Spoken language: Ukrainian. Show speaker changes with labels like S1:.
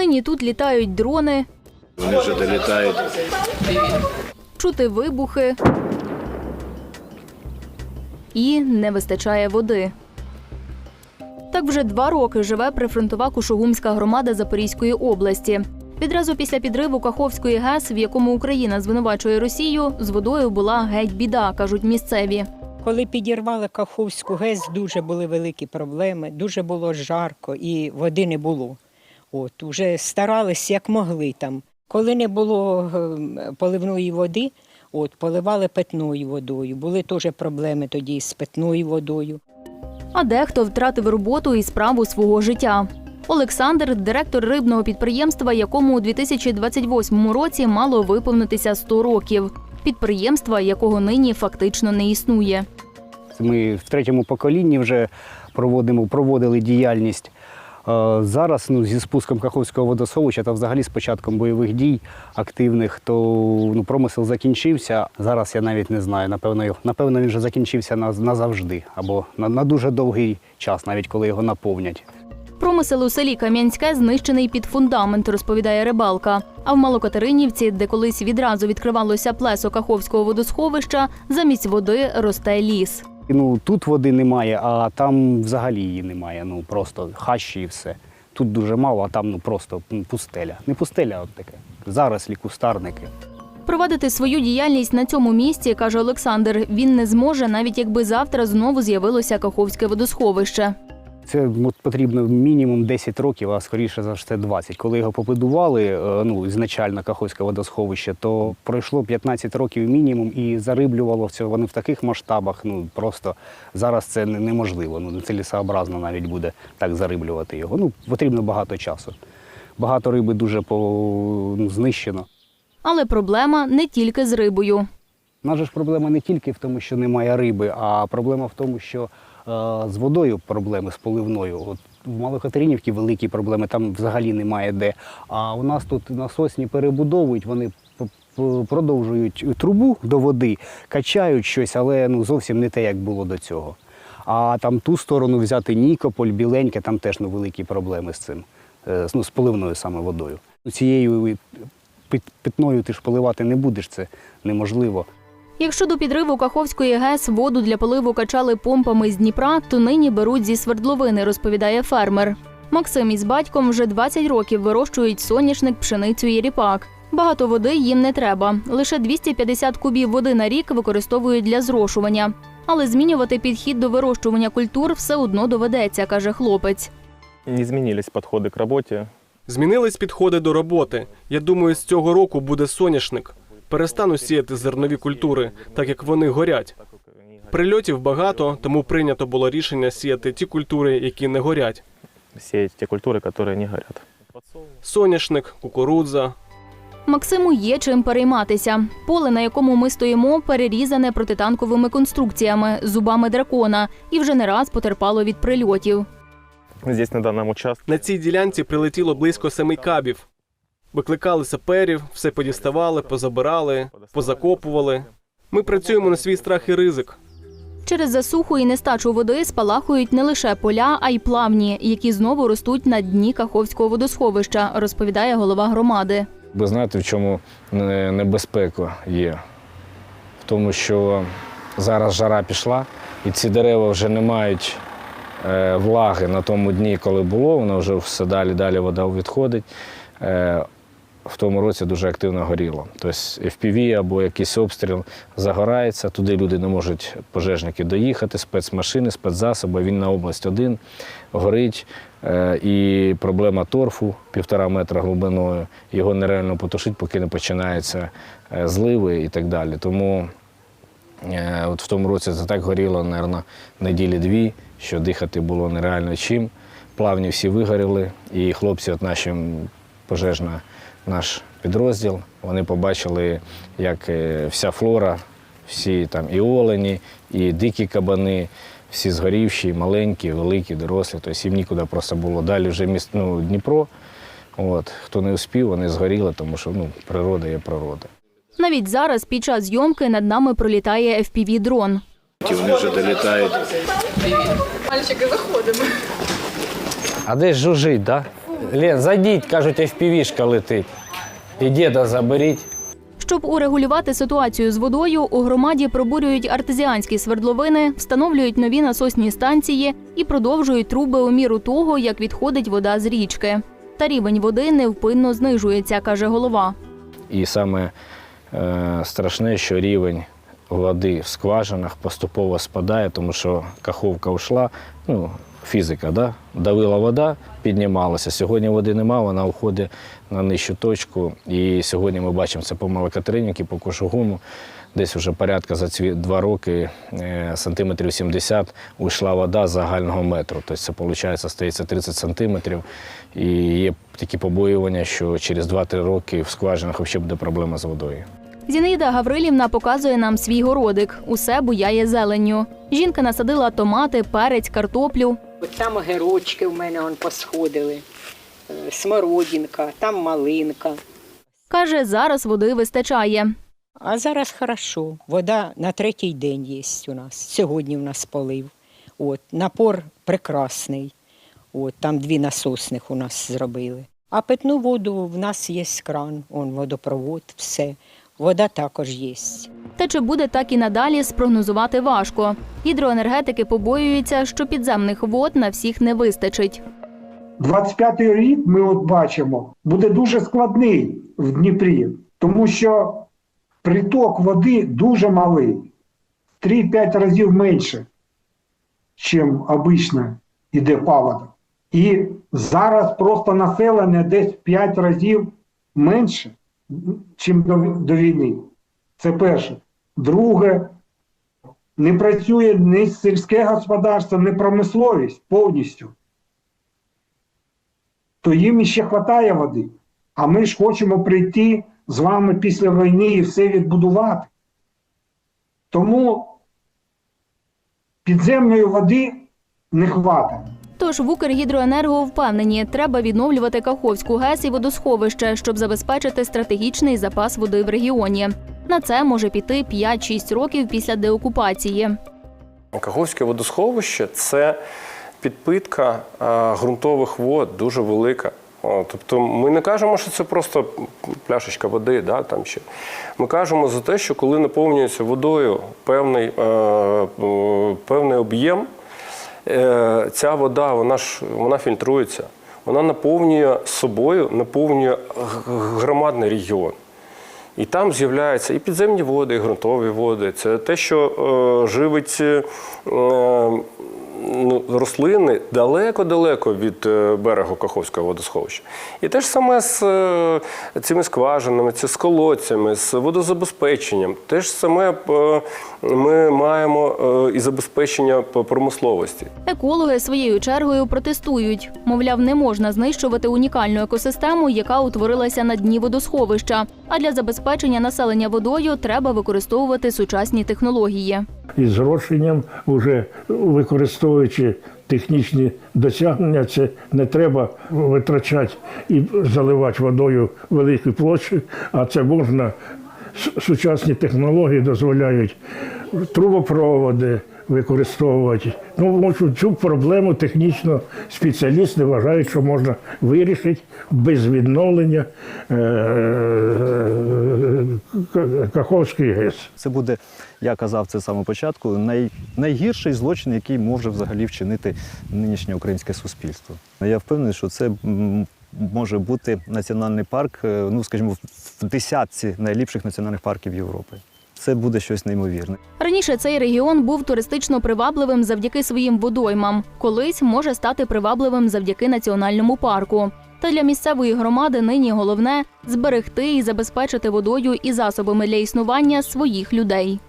S1: Нині тут літають дрони,
S2: Вони вже долітають.
S1: чути вибухи і не вистачає води. Так вже два роки живе прифронтова Кушугумська громада Запорізької області. Відразу після підриву Каховської ГЕС, в якому Україна звинувачує Росію, з водою була геть біда, кажуть місцеві.
S3: Коли підірвали Каховську ГЕС, дуже були великі проблеми, дуже було жарко і води не було. От, уже старались як могли там. Коли не було е, поливної води, от, поливали питною водою. Були теж проблеми тоді з питною водою.
S1: А дехто втратив роботу і справу свого життя. Олександр директор рибного підприємства, якому у 2028 році мало виповнитися 100 років. Підприємства, якого нині фактично не існує.
S4: Ми в третьому поколінні вже проводимо, проводили діяльність. Е, Зараз ну, зі спуском Каховського водосховища та взагалі з початком бойових дій активних, то ну, промисел закінчився. Зараз я навіть не знаю. Напевно, напевно він вже закінчився назавжди або на, на дуже довгий час, навіть коли його наповнять.
S1: Промисел у селі Кам'янське знищений під фундамент, розповідає рибалка. А в Малокатеринівці, де колись відразу відкривалося плесо Каховського водосховища, замість води росте ліс.
S4: Ну, тут води немає, а там взагалі її немає. Ну просто хащі і все. Тут дуже мало, а там ну просто ну, пустеля. Не пустеля, а от таке. Зарослі, кустарники.
S1: Провадити свою діяльність на цьому місці, каже Олександр, він не зможе, навіть якби завтра знову з'явилося Каховське водосховище.
S4: Це потрібно мінімум 10 років, а скоріше за все 20. Коли його побудували, е, ну ізначально Каховське водосховище, то пройшло 15 років мінімум і зариблювало все вони в таких масштабах. Ну просто зараз це неможливо. Ну нецелесообразно навіть буде так зариблювати його. Ну потрібно багато часу. Багато риби дуже по, ну, знищено.
S1: Але проблема не тільки з рибою.
S4: Же ж проблема не тільки в тому, що немає риби, а проблема в тому, що з водою проблеми, з поливною. От в Малокатеринівці великі проблеми, там взагалі немає де. А у нас тут насосні перебудовують, вони продовжують трубу до води, качають щось, але ну, зовсім не те, як було до цього. А там ту сторону взяти Нікополь, Біленьке, там теж ну, великі проблеми з цим, е, ну, з поливною саме водою. Цією питною ти ж поливати не будеш, це неможливо.
S1: Якщо до підриву Каховської ГЕС воду для поливу качали помпами з Дніпра, то нині беруть зі свердловини, розповідає фермер. Максим із батьком вже 20 років вирощують соняшник, пшеницю і ріпак. Багато води їм не треба. Лише 250 кубів води на рік використовують для зрошування. Але змінювати підхід до вирощування культур все одно доведеться, каже хлопець.
S5: Не змінились підходи к роботі.
S6: Змінились підходи до роботи. Я думаю, з цього року буде соняшник. Перестану сіяти зернові культури, так як вони горять. Прильотів багато, тому прийнято було рішення сіяти ті культури, які не горять:
S5: Сіять ті культури, які не горять.
S6: соняшник, кукурудза.
S1: Максиму є чим перейматися. Поле, на якому ми стоїмо, перерізане протитанковими конструкціями, зубами дракона, і вже не раз потерпало від прильотів.
S5: На
S6: цій ділянці прилетіло близько семи кабів. Викликали саперів, все подіставали, позабирали, позакопували. Ми працюємо на свій страх і ризик.
S1: Через засуху і нестачу води спалахують не лише поля, а й плавні, які знову ростуть на дні Каховського водосховища, розповідає голова громади.
S7: Ви знаєте, в чому небезпека є? В тому, що зараз жара пішла, і ці дерева вже не мають е, влаги на тому дні, коли було, воно вже все далі, далі вода відходить. В тому році дуже активно горіло. Тобто FPV або якийсь обстріл загорається, туди люди не можуть пожежники доїхати, спецмашини, спецзасоби, він на область один, горить. Е, І проблема торфу півтора метра глибиною, його нереально потушити, поки не починаються е, зливи і так далі. Тому е, от в тому році це так горіло, мабуть, неділі дві, що дихати було нереально чим. Плавні всі вигоріли, і хлопці, от наші пожежна, наш підрозділ, вони побачили, як е, вся флора, всі там і олені, і дикі кабани, всі згорівші, і маленькі, великі, дорослі. Тобто їм нікуди просто було. Далі вже міст, ну, Дніпро. От. Хто не успів, вони згоріли, тому що ну, природа є природа.
S1: Навіть зараз, під час зйомки, над нами пролітає FPV-дрон.
S2: Вони вже долітають.
S7: А десь жужить, так? Да? Лен, зайдіть, кажуть, FPV-шка летить. І діда заберіть.
S1: Щоб урегулювати ситуацію з водою, у громаді пробурюють артезіанські свердловини, встановлюють нові насосні станції і продовжують труби у міру того, як відходить вода з річки. Та рівень води невпинно знижується, каже голова.
S7: І саме е, страшне, що рівень води в скважинах поступово спадає, тому що каховка йшла, ну, фізика, да? давила вода, піднімалася. Сьогодні води нема, вона уходить на нижчу точку. І сьогодні ми бачимо це по Малокатеринівці, по Кошугуму. Десь вже порядка за ці два роки е, сантиметрів 70 уйшла вода загального метру. Тобто це виходить, стається 30 сантиметрів. І є такі побоювання, що через 2-3 роки в скважинах взагалі буде проблема з водою.
S1: Зінаїда Гаврилівна показує нам свій городик. Усе буяє зеленню. Жінка насадила томати, перець, картоплю.
S3: От там огірочки в мене он посходили, е, смородинка, там малинка.
S1: Каже, зараз води вистачає.
S3: А зараз хорошо. Вода на третій день є у нас. Сьогодні в нас полив. От, напор прекрасний. От, там дві насосних у нас зробили. А питну воду в нас є кран, он водопровод, все. Вода також є.
S1: Та чи буде так і надалі, спрогнозувати важко. Гідроенергетики побоюються, що підземних вод на всіх не вистачить.
S8: 25-й рік ми от бачимо, буде дуже складний в Дніпрі, тому що приток води дуже малий, 3-5 разів менше, чим обично йде паводок. І зараз просто населення десь 5 разів менше, чим до, до війни. Це перше. Друге, не працює ні сільське господарство, ні промисловість повністю то їм іще вистачає води. А ми ж хочемо прийти з вами після війни і все відбудувати. Тому підземної води не хватає.
S1: Тож в Укргідроенерго впевнені, треба відновлювати Каховську ГЕС і водосховище, щоб забезпечити стратегічний запас води в регіоні. На це може піти 5-6 років після деокупації.
S9: Каховське водосховище це підпитка е, ґрунтових вод дуже велика. Тобто ми не кажемо, що це просто пляшечка води, да, там ще. Ми кажемо за те, що коли наповнюється водою певний, е, певний об'єм, ця вода вона ж вона фільтрується, вона наповнює собою, наповнює громадний регіон. І там з'являються і підземні води, і ґрунтові води. Це те, що е, живить е, ну, рослини далеко-далеко від е, берегу Каховського водосховища. І те ж саме з е, цими скважинами, це з колодцями, з водозабезпеченням. Те ж саме е, ми маємо і забезпечення промисловості.
S1: Екологи своєю чергою протестують. Мовляв, не можна знищувати унікальну екосистему, яка утворилася на дні водосховища. А для забезпечення населення водою треба використовувати сучасні технології.
S10: і зрошенням, вже використовуючи технічні досягнення, це не треба витрачати і заливати водою великі площі, а це можна. Сучасні технології дозволяють трубопроводи використовувати. Ну, цю проблему технічно спеціалісти вважають, що можна вирішити без відновлення е, е, Каховської ГЕС.
S11: Це буде, я казав це самого початку, най, найгірший злочин, який може взагалі вчинити нинішнє українське суспільство. Я впевнений, що це може бути національний парк, е, ну скажімо, в десятці найліпших національних парків Європи. Це буде щось неймовірне.
S1: Раніше цей регіон був туристично привабливим завдяки своїм водоймам. Колись може стати привабливим завдяки національному парку. Та для місцевої громади нині головне зберегти і забезпечити водою і засобами для існування своїх людей.